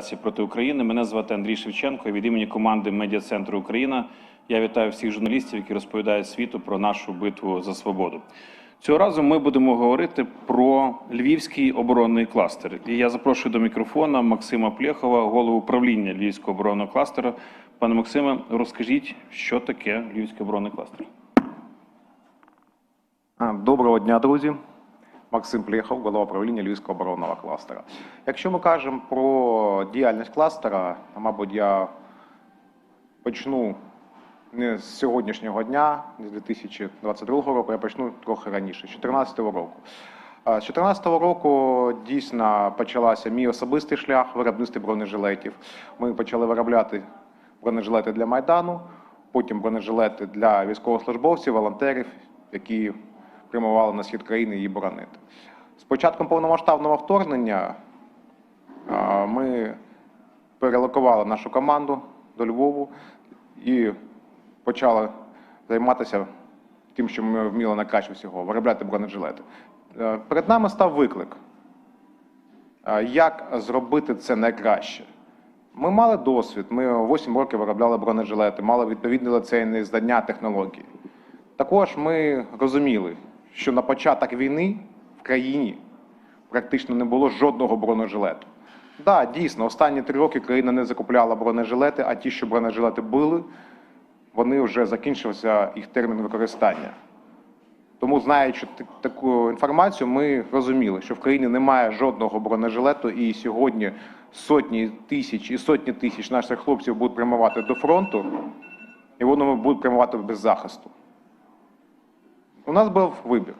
Проти України. Мене звати Андрій Шевченко. і Від імені команди Медіа Центру Україна я вітаю всіх журналістів, які розповідають світу про нашу битву за свободу. Цього разу ми будемо говорити про львівський оборонний кластер. І я запрошую до мікрофона Максима Плєхова, голову управління Львівського оборонного кластеру. Пане Максиме, розкажіть, що таке Львівський оборонний кластер? Доброго дня, друзі. Максим Плєхов, голова правління Львівського оборонного кластера. Якщо ми кажемо про діяльність кластера, то, мабуть, я почну не з сьогоднішнього дня, не з 2022 року, я почну трохи раніше, з 2014 року. З 2014 року дійсно почалася мій особистий шлях виробництва бронежилетів. Ми почали виробляти бронежилети для Майдану, потім бронежилети для військовослужбовців, волонтерів, які прямували на схід країни її боронити. З початком повномасштабного вторгнення ми перелокували нашу команду до Львову і почали займатися тим, що ми вміли на краще всього виробляти бронежилети. Е, Перед нами став виклик. Як зробити це найкраще? Ми мали досвід, ми 8 років виробляли бронежилети, мали відповідне ліцейне здання технології. Також ми розуміли, що на початок війни в країні практично не було жодного бронежилету. Так, да, дійсно, останні три роки країна не закупляла бронежилети, а ті, що бронежилети були, вони вже закінчився їх термін використання. Тому, знаючи таку інформацію, ми розуміли, що в країні немає жодного бронежилету, і сьогодні сотні тисяч і сотні тисяч наших хлопців будуть прямувати до фронту, і вони будуть прямувати без захисту. У нас був вибір.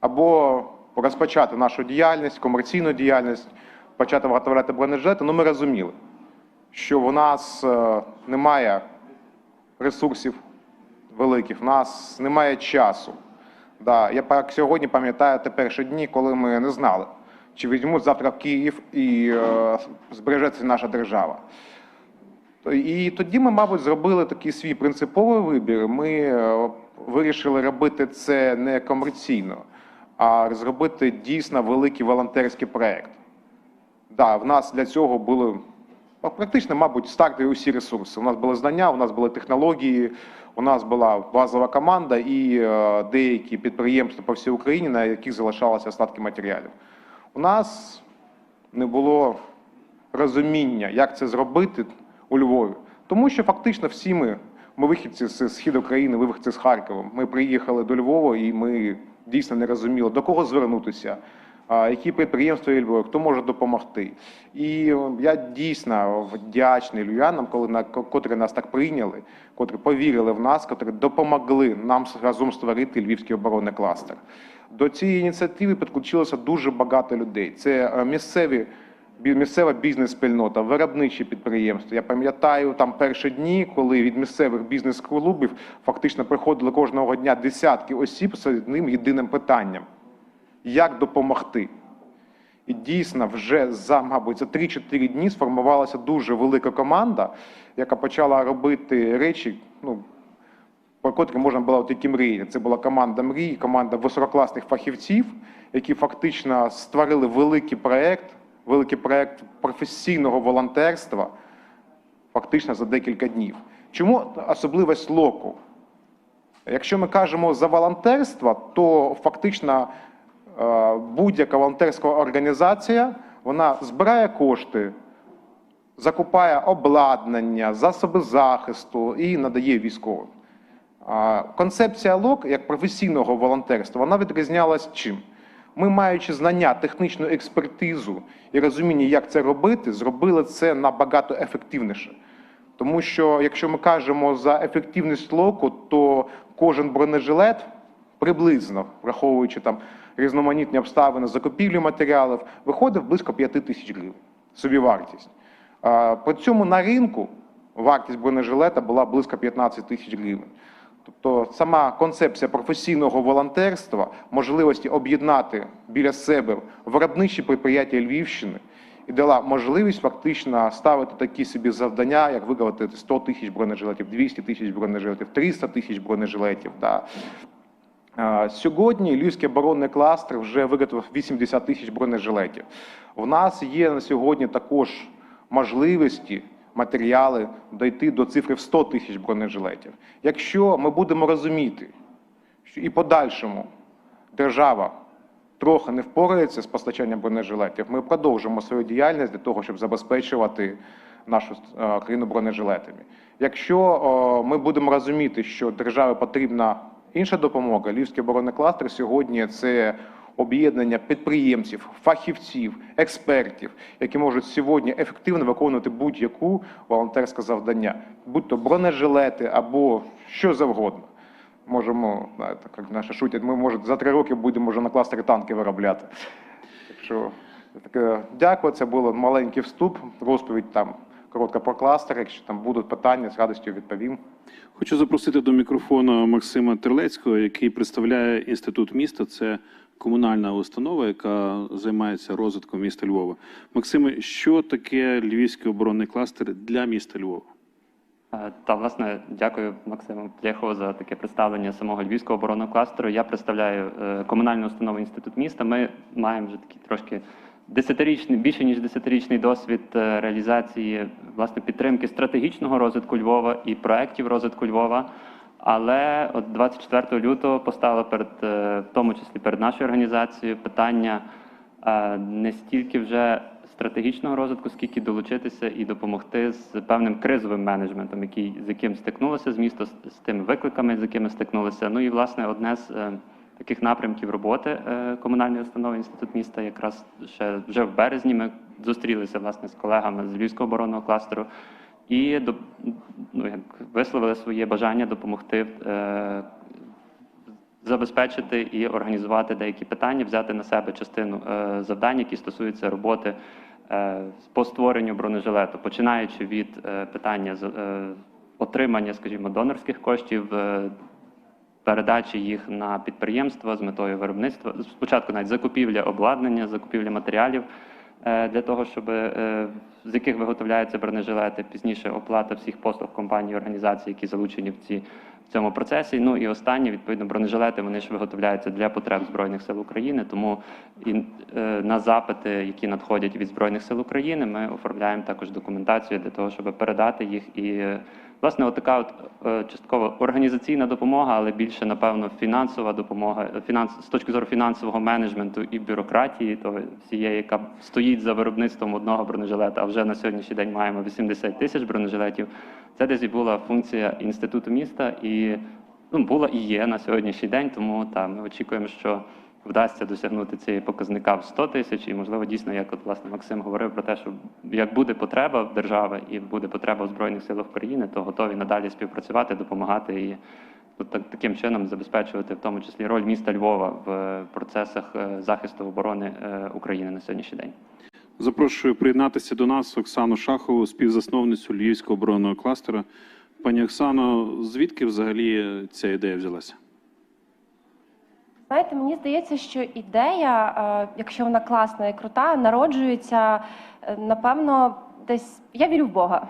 Або розпочати нашу діяльність, комерційну діяльність, почати виготовляти бронежилети. Ну, ми розуміли, що в нас е, немає ресурсів великих, в нас немає часу. Да, я як сьогодні пам'ятаю те перші дні, коли ми не знали, чи візьмуть завтра в Київ і е, збережеться наша держава. І тоді ми, мабуть, зробили такий свій принциповий вибір. Ми е, вирішили робити це не комерційно, а зробити дійсно великий волонтерський проєкт. Да, в нас для цього були ну, практично, мабуть, стартові усі ресурси. У нас були знання, у нас були технології, у нас була базова команда і е, деякі підприємства по всій Україні, на яких залишалися остатки матеріалів. У нас не було розуміння, як це зробити у Львові. Тому що фактично всі ми, ми вихідці з східу країни, вихідці з Харкова. Ми приїхали до Львова і ми дійсно не розуміли, до кого звернутися, які підприємства є Львова, хто може допомогти. І е, я дійсно вдячний львів'янам, коли на котрі нас так прийняли, котрі повірили в нас, котрі допомогли нам разом створити Львівський оборонний кластер. До цієї ініціативи підключилося дуже багато людей. Це е, місцеві місцева бізнес-спільнота, виробничі підприємства. Я пам'ятаю там перші дні, коли від місцевих бізнес-клубів фактично приходили кожного дня десятки осіб з одним єдиним питанням: як допомогти? І дійсно, вже за, мабуть, за 3-4 дні сформувалася дуже велика команда, яка почала робити речі, ну, про котрі можна було тільки мріяти. Це була команда мрій, команда висококласних фахівців, які фактично створили великий проект, великий проект професійного волонтерства фактично за декілька днів. Чому особливість локу? Якщо ми кажемо за волонтерство, то фактично е, будь-яка волонтерська організація вона збирає кошти, закупає обладнання, засоби захисту і надає військовим. Концепція ЛОК як професійного волонтерства вона відрізнялась чим? Ми, маючи знання, технічну експертизу і розуміння, як це робити, зробили це набагато ефективніше. Тому що, якщо ми кажемо за ефективність локу, то кожен бронежилет приблизно, враховуючи там різноманітні обставини закупівлі матеріалів, виходив близько 5 тисяч гривень. Собівартість. При цьому на ринку вартість бронежилета була близько 15 тисяч гривень. Тобто сама концепція професійного волонтерства, можливості об'єднати біля себе виробничі підприємства Львівщини і дала можливість фактично ставити такі собі завдання, як виготовити 100 тисяч бронежилетів, 200 тисяч бронежилетів, 300 тисяч бронежилетів. Да. Сьогодні Львівський оборонний кластер вже виготовив 80 тисяч бронежилетів. У нас є на сьогодні також можливості, матеріали дойти до цифри в 100 тисяч бронежилетів. Якщо ми будемо розуміти, що і подальшому держава трохи не впорається з постачанням бронежилетів, ми продовжимо свою діяльність для того, щоб забезпечувати нашу е, країну бронежилетами. Якщо е, ми будемо розуміти, що державі потрібна інша допомога, Львівський оборонний кластер сьогодні це об'єднання підприємців, фахівців, експертів, які можуть сьогодні ефективно виконувати будь-яку волонтерське завдання, будь то бронежилети або що завгодно. Можемо, знаєте, як наші шутять, ми може за три роки будемо вже на кластері танки виробляти. Так що таке дякую. Це був маленький вступ, розповідь там коротка про кластер. Якщо там будуть питання, з радістю відповім. Хочу запросити до мікрофону Максима Терлецького, який представляє інститут міста. Це комунальна установа, яка займається розвитком міста Львова. Максиме, що таке Львівський оборонний кластер для міста Львова? Е, Та власне дякую Максиму Пляхову за таке представлення самого львівського оборонного кластеру. Я представляю е, комунальну установу інститут міста. Ми маємо вже такий трошки десятирічний, більше ніж десятирічний досвід е, реалізації власне підтримки стратегічного розвитку Львова і проєктів розвитку Львова. Але от 24 лютого постало перед е, в тому числі перед нашою організацією питання е, не стільки вже стратегічного розвитку, скільки долучитися і допомогти з певним кризовим менеджментом, який з яким стикнулося з місто, з, тими викликами, з якими стикнулося. Ну і власне одне з е, таких напрямків роботи комунальної установи інститут міста, якраз ще вже в березні ми зустрілися власне з колегами з Львівського оборонного кластеру і до, ну, висловили своє бажання допомогти е, забезпечити і організувати деякі питання, взяти на себе частину е, завдань, які стосуються роботи е, по створенню бронежилету, починаючи від е, питання е, отримання, скажімо, донорських коштів. е, Передачі їх на підприємства з метою виробництва. Спочатку навіть закупівля обладнання, закупівля матеріалів для того, щоб е, з яких виготовляються бронежилети, пізніше оплата всіх послуг компаній і організацій, які залучені в ці в цьому процесі. Ну і останнє, відповідно, бронежилети вони ж виготовляються для потреб збройних сил України. Тому і е, на запити, які надходять від збройних сил України, ми оформляємо також документацію для того, щоб передати їх. І е, власне, отака от е, частково організаційна допомога, але більше напевно фінансова допомога, е, фінанс з точки зору фінансового менеджменту і бюрократії, то всієї, яка стоїть за виробництвом одного бронежилета. А вже на сьогоднішній день маємо 80 тисяч бронежилетів. Це десь була функція інституту міста, і ну, була і є на сьогоднішній день. Тому та ми очікуємо, що вдасться досягнути цієї показника в 100 тисяч, і можливо дійсно, як от власне Максим говорив про те, що як буде потреба держави і буде потреба в збройних силах України, то готові надалі співпрацювати, допомагати і от так- таким чином забезпечувати в тому числі роль міста Львова в е, процесах е, захисту оборони е, України на сьогоднішній день. Запрошую приєднатися до нас Оксану Шахову, співзасновницю Львівського оборонного кластера. Пані Оксано, звідки взагалі ця ідея взялася? Знаєте, мені здається, що ідея, е, якщо вона класна і крута, народжується, е, напевно, десь я вірю в Бога.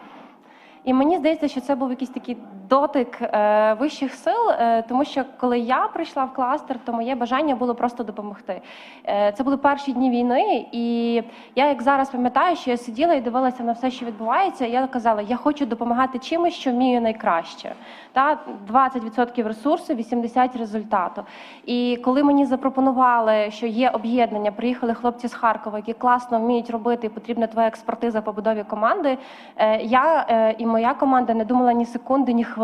І мені здається, що це був якийсь такий дотик е, вищих сил, е, тому що коли я прийшла в кластер, то моє бажання було просто допомогти. Е, це були перші дні війни, і я як зараз пам'ятаю, що я сиділа і дивилася на все, що відбувається. Я казала, я хочу допомагати чимось, що вмію найкраще. Та 20% ресурсу, 80% результату. І коли мені запропонували, що є об'єднання, приїхали хлопці з Харкова, які класно вміють робити, і потрібна твоя експертиза по будові команди. Я і моя команда не думала ні секунди, ні хвилини.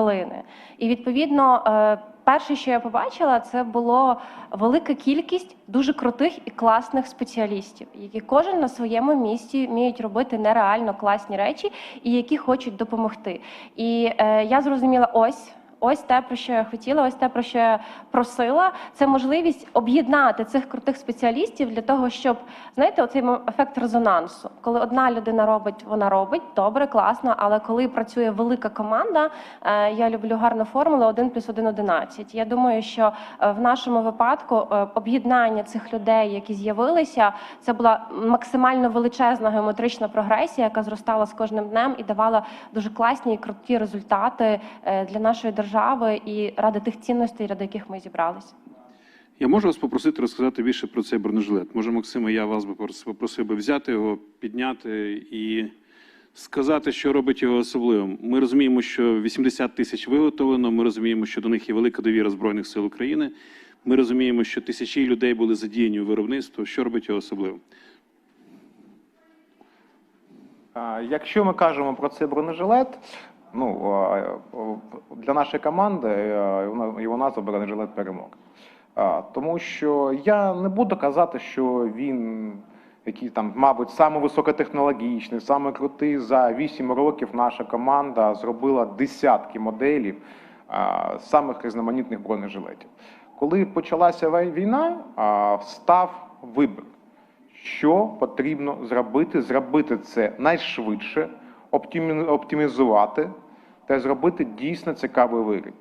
І відповідно. е, Перше, що я побачила, це було велика кількість дуже крутих і класних спеціалістів, які кожен на своєму місці вміють робити нереально класні речі і які хочуть допомогти. І е, я зрозуміла, ось. Ось те, про що я хотіла, ось те, про що я просила. Це можливість об'єднати цих крутих спеціалістів для того, щоб знаєте, оцей ефект резонансу. Коли одна людина робить, вона робить добре, класно. Але коли працює велика команда, е, я люблю гарну формулу 1 плюс 1 – 11. Я думаю, що е, в нашому випадку е, об'єднання цих людей, які з'явилися, це була максимально величезна геометрична прогресія, яка зростала з кожним днем і давала дуже класні і круті результати для нашої держави і ради тих цінностей, ради яких ми зібралися. Я можу вас попросити розказати більше про цей бронежилет. Може, Максиме, я вас би попросив, попросив би взяти його, підняти і сказати, що робить його особливим. Ми розуміємо, що 80 тисяч виготовлено. Ми розуміємо, що до них є велика довіра збройних сил України. Ми розуміємо, що тисячі людей були задіяні у виробництво. Що робить його особливим? Якщо ми кажемо про цей бронежилет, ну для нашої команди е, його його назва бронежилет перемог. Тому що я не буду казати, що він який там, мабуть, саме високотехнологічний, саме крутий. За 8 років наша команда зробила десятки моделів а, самих різноманітних бронежилетів. Коли почалася війна, а, став вибір що потрібно зробити, зробити це найшвидше, оптимізувати та зробити дійсно цікавий виріб.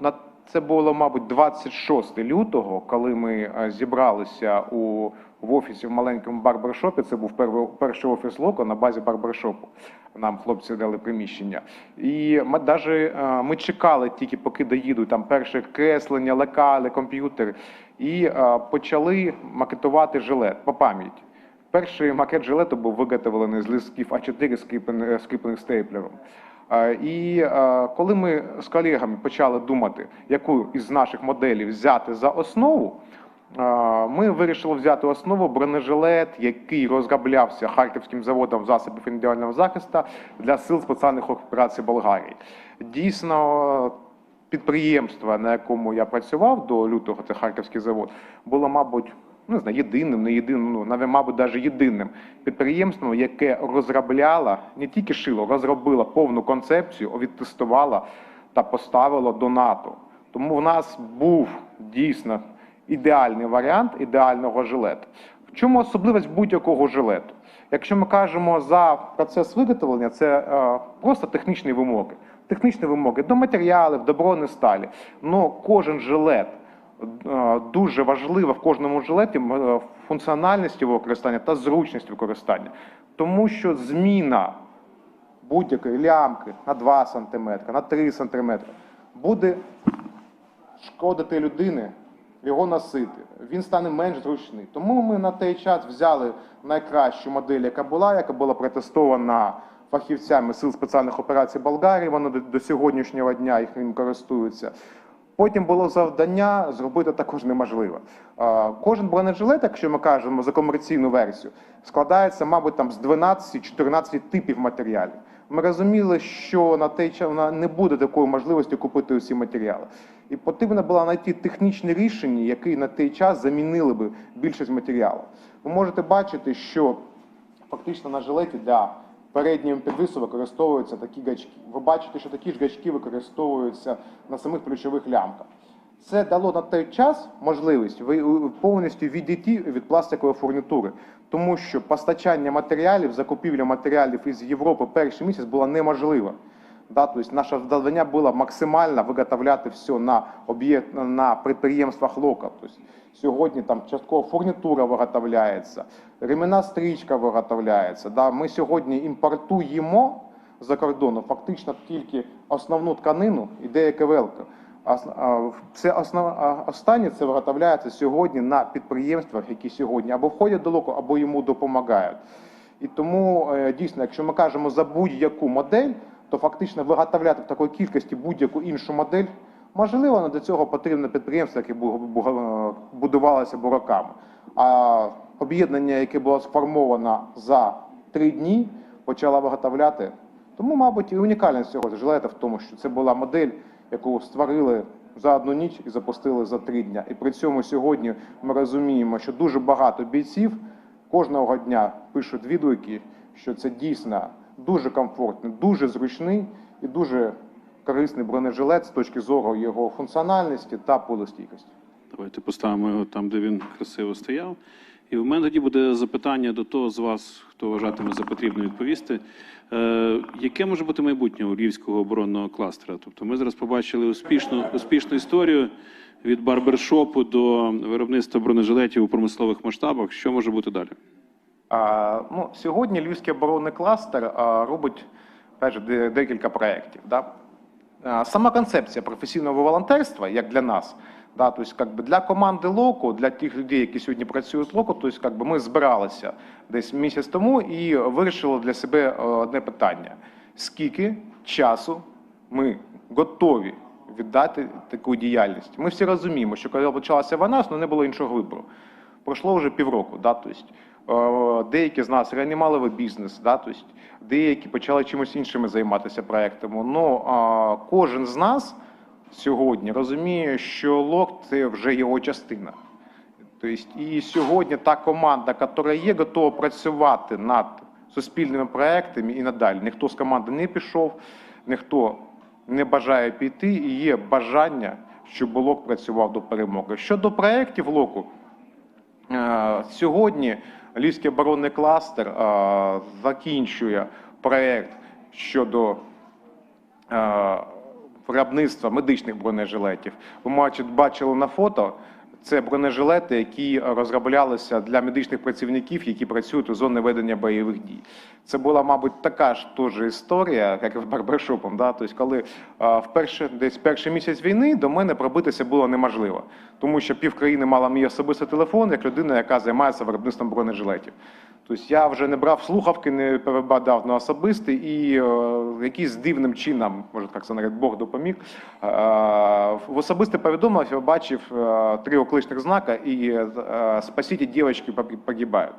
На- Це було, мабуть, 26 лютого, коли ми зібралися у, в офісі в маленькому барбершопі. Це був перший, офіс Локо на базі барбершопу. Нам хлопці дали приміщення. І ми даже ми чекали тільки, поки доїдуть там перше креслення, лекали, комп'ютери, і а, почали макетувати жилет по пам'яті. Перший макет жилету був виготовлений з листків А4 скріплених, скріплених стейплером. Е, І е, коли ми з колегами почали думати, яку із наших моделей взяти за основу, е, ми вирішили взяти основу бронежилет, який розроблявся Харківським заводом засобів індивідуального захисту для сил спеціальних операцій Болгарії. Дійсно, підприємство, на якому я працював до лютого, це Харківський завод, було, мабуть, не знаю, єдиним, не єдиним, ну, навіть, мабуть, навіть єдиним підприємством, яке розробляло, не тільки шило, розробило повну концепцію, відтестувало та поставило до НАТО. Тому в нас був дійсно ідеальний варіант ідеального жилету. В чому особливість будь-якого жилету? Якщо ми кажемо за процес виготовлення, це е, просто технічні вимоги. Технічні вимоги до матеріалів, до бронесталі. Но кожен жилет дуже важлива в кожному жилеті е, функціональність його використання та зручність використання. Тому що зміна будь-якої лямки на 2 см, на 3 см буде шкодити людини, його носити. Він стане менш зручний. Тому ми на той час взяли найкращу модель, яка була, яка була протестована фахівцями сил спеціальних операцій Болгарії. Вони до сьогоднішнього дня їх ним користуються. Потім було завдання зробити також неможливо. Кожен бронежилет, якщо ми кажемо за комерційну версію, складається, мабуть, там з 12-14 типів матеріалів. Ми розуміли, що на той час не буде такої можливості купити усі матеріали. І потрібно було знайти технічне рішення, яке на той час замінили би більшість матеріалу. Ви можете бачити, що фактично на жилеті для переднього підвісу використовуються такі гачки. Ви бачите, що такі ж гачки використовуються на самих плечових лямках. Це дало на той час можливість повністю відійти від пластикової фурнітури, тому що постачання матеріалів, закупівля матеріалів із Європи перший місяць була неможлива. Да, тобто наше завдання було максимально виготовляти все на об'єкт на підприємствах лока. Тобто сьогодні там частково фурнітура виготовляється, ремінна стрічка виготовляється. Да. Ми сьогодні імпортуємо за кордону фактично тільки основну тканину і деяке велко. А ос- а, Це основ... останнє це виготовляється сьогодні на підприємствах, які сьогодні або входять до локу, або йому допомагають. І тому е, дійсно, якщо ми кажемо за будь-яку модель, то фактично виготовляти в такій кількості будь-яку іншу модель можливо, для цього потрібне підприємство, яке бу- бу- будувалося б роками. А об'єднання, яке було сформовано за три дні, почало виготовляти. Тому, мабуть, і унікальність цього жилета в тому, що це була модель, яку створили за одну ніч і запустили за три дня. І при цьому сьогодні ми розуміємо, що дуже багато бійців кожного дня пишуть відгуки, що це дійсно дуже комфортний, дуже зручний і дуже корисний бронежилет з точки зору його функціональності та пулестійкості. Давайте поставимо його там, де він красиво стояв. І в мене тоді буде запитання до того з вас, хто вважатиме за потрібне відповісти. Е, яке може бути майбутнє у львівського оборонного кластера? Тобто ми зараз побачили успішну, успішну історію від барбершопу до виробництва бронежилетів у промислових масштабах. Що може бути далі? Ну, сьогодні Львівський оборонний кластер робить же, декілька проєктів. Да? Сама концепція професійного волонтерства, як для нас, Да, то есть, для команди Локо, для тих людей, які сьогодні працюють в Локо, то есть, ми збиралися десь місяць тому і вирішили для себе е, одне питання: скільки часу ми готові віддати таку діяльність? Ми всі розуміємо, що коли почалася війна, ну, не було іншого вибору. Пройшло вже півроку, да, то деякі з нас реанімали бізнес, да, то есть, деякі почали чимось іншими займатися проектами. Ну, е, кожен з нас сьогодні розуміє, що лок це вже його частина. Тобто, і сьогодні та команда, яка є, готова працювати над суспільними проектами і надалі. Ніхто з команди не пішов, ніхто не бажає піти, і є бажання, щоб лок працював до перемоги. Щодо проєктів локу, Е, Сьогодні Львівський оборонний кластер а, закінчує проєкт щодо а, виробництва медичних бронежилетів. Ви бачили на фото. Це бронежилети, які розроблялися для медичних працівників, які працюють у зоні ведення бойових дій. Це була, мабуть, така ж теж історія, як і з барбершопом. Да? Тобто, коли а, вперше десь перший місяць війни до мене пробитися було неможливо, тому що пів країни мала мій особистий телефон як людина, яка займається виробництвом бронежилетів. Тобто я вже не брав слухавки, не перебадав на особистий і е, якийсь дивним чином, може так навіть Бог допоміг. Е, в особисте повідомлення я бачив е, три окличних знака і е, спасіть, дівчатки погибають.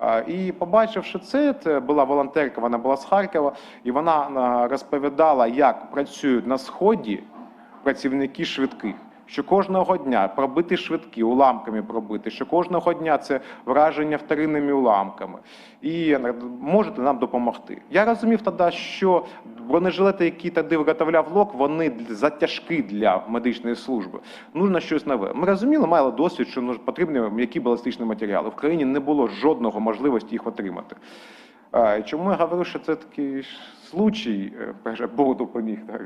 Е, І побачивши це, це була волонтерка, вона була з Харкова, і вона е, розповідала, як працюють на сході працівники швидких. Що кожного дня пробити швидкі, уламками пробити, що кожного дня це враження вторинними уламками. І можете нам допомогти. Я розумів тоді, що бронежилети, які тоді виготовляв ЛОК, вони затяжкі для медичної служби. Нужно щось нове. Ми розуміли, мали досвід, що потрібні м'які балістичні матеріали. В країні не було жодного можливості їх отримати. Чому я говорю, що це такий случай, е, перше, Бог допоміг. так.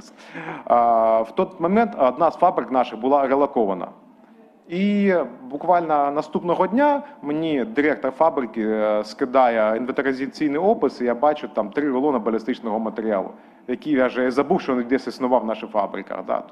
А, В той момент одна з фабрик наших була релокована. І буквально наступного дня мені директор фабрики е, скидає інвентаризаційний опис, і я бачу там три рулони балістичного матеріалу, які я вже забув, що він десь існував в наших фабриках. Да.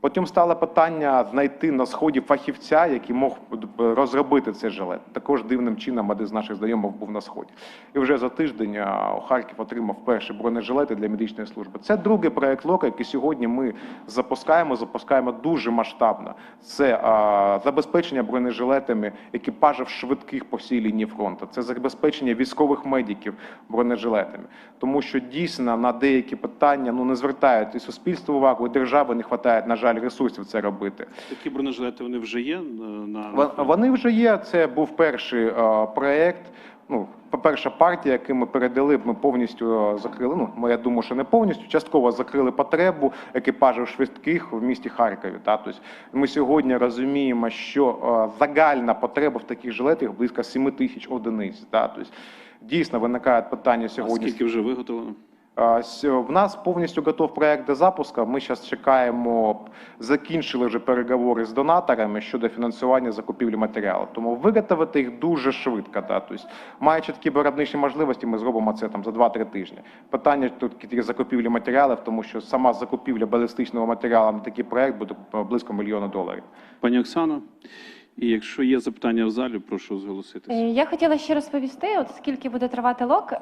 Потім стало питання знайти на сході фахівця, який мог розробити цей жилет. Також дивним чином один з наших знайомих був на сході. І вже за тиждень Харків отримав перші бронежилети для медичної служби. Це другий проект Лока, який сьогодні ми запускаємо. Запускаємо дуже масштабно. Це а, забезпечення бронежилетами екіпажів швидких по всій лінії фронту. Це забезпечення військових медиків бронежилетами. Тому що дійсно на деякі питання ну не звертають і суспільство увагу, і держави не вистачає, на жаль, ресурсів це робити. Такі бронежилети вони вже є е, на Вони вже є. Це був перший е, проект. Ну, перша партія, яку ми передали, ми повністю е, закрили. Ну, я думаю, що не повністю, частково закрили потребу екіпажів швидких в місті Харкові. Та? Тобто ми сьогодні розуміємо, що загальна потреба в таких жилетах близько 7 тисяч одиниць. Та? Тобто, дійсно виникає питання А сьогодні. скільки вже виготовлено? В нас повністю готов проект до запуску. Ми зараз чекаємо, закінчили вже переговори з донаторами щодо фінансування закупівлі матеріалу. Тому виготовити їх дуже швидко. Да. Тобто, маючи такі виробничі можливості, ми зробимо це там за 2-3 тижні. Питання тут тільки закупівлі матеріалів, тому що сама закупівля балістичного матеріалу на такий проект буде е, близько мільйона доларів. Пані Оксано, і якщо є запитання в залі, прошу зголоситися. Е, Я хотіла ще розповісти, от скільки буде тривати лок.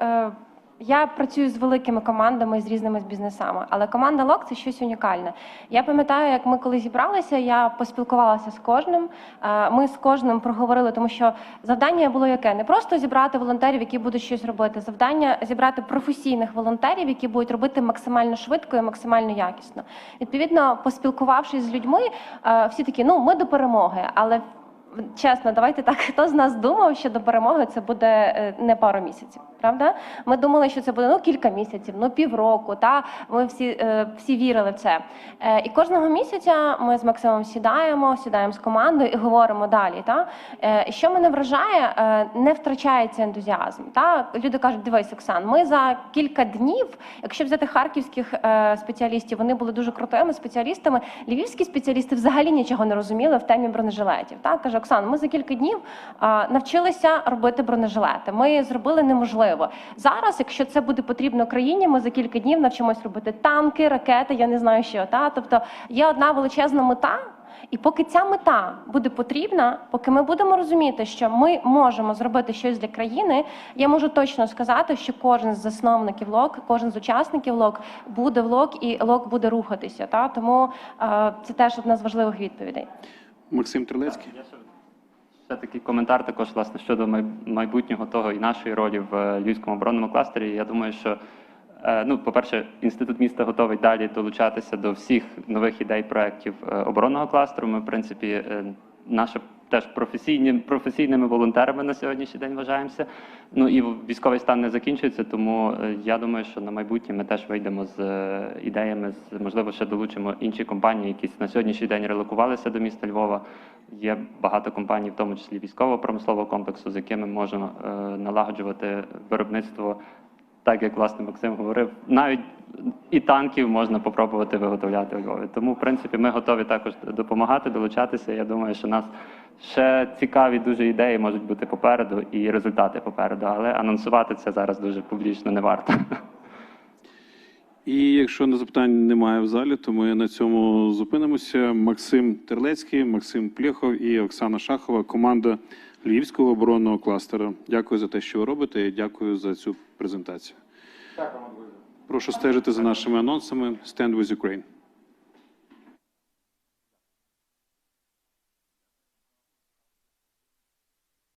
Я працюю з великими командами з різними бізнесами, але команда лок це щось унікальне. Я пам'ятаю, як ми коли зібралися, я поспілкувалася з кожним. е, Ми з кожним проговорили, тому що завдання було яке? Не просто зібрати волонтерів, які будуть щось робити. Завдання зібрати професійних волонтерів, які будуть робити максимально швидко і максимально якісно. Відповідно, поспілкувавшись з людьми, е, всі такі, ну ми до перемоги, але Чесно, давайте так. Хто з нас думав, що до перемоги це буде е, не пару місяців, правда? Ми думали, що це буде ну кілька місяців, ну півроку. Та ми всі, е, всі вірили в це. Е, І кожного місяця ми з Максимом сідаємо, сідаємо з командою і говоримо далі. Та що мене вражає, не втрачається ентузіазм. Та люди кажуть, дивись, Оксан, ми за кілька днів, якщо взяти харківських спеціалістів, вони були дуже крутими спеціалістами. Львівські спеціалісти взагалі нічого не розуміли в темі бронежилетів. Та каже Оксан, ми за кілька днів навчилися робити бронежилети. Ми зробили неможливо. Зараз, якщо це буде потрібно країні, ми за кілька днів навчимось робити танки, ракети. Я не знаю що. Та тобто є одна величезна мета. І поки ця мета буде потрібна, поки ми будемо розуміти, що ми можемо зробити щось для країни, я можу точно сказати, що кожен з засновників ЛОК, кожен з учасників ЛОК буде в ЛОК і ЛОК буде рухатися. Та тому е, це теж одна з важливих відповідей. Максим Терлецький. Ще такий коментар також власне щодо майбутнього того і нашої ролі в е, Львівському оборонному кластері. Я думаю, що е, ну, по-перше, інститут міста готовий далі долучатися до всіх нових ідей проєктів е, оборонного кластеру. Ми, в принципі, наша теж професійні, професійними волонтерами на сьогоднішній день вважаємося. Ну і військовий стан не закінчується, тому е, я думаю, що на майбутнє ми теж вийдемо з е, ідеями, з можливо, ще долучимо інші компанії, які на сьогоднішній день релокувалися до міста Львова. Є багато компаній, в тому числі військово-промислового комплексу, з якими можна е, налагоджувати виробництво, так як власне Максим говорив, навіть і танків можна попробувати виготовляти у Львові. Тому, в принципі, ми готові також допомагати, долучатися. Я думаю, що нас ще цікаві дуже ідеї можуть бути попереду і результати попереду, але анонсувати це зараз дуже публічно не варто. І якщо на запитань немає в залі, то ми на цьому зупинимося. Максим Терлецький, Максим Плєхов і Оксана Шахова, команда Львівського оборонного кластера. Дякую за те, що ви робите, і дякую за цю презентацію. Дякую. Прошу стежити за нашими анонсами. Stand with Ukraine.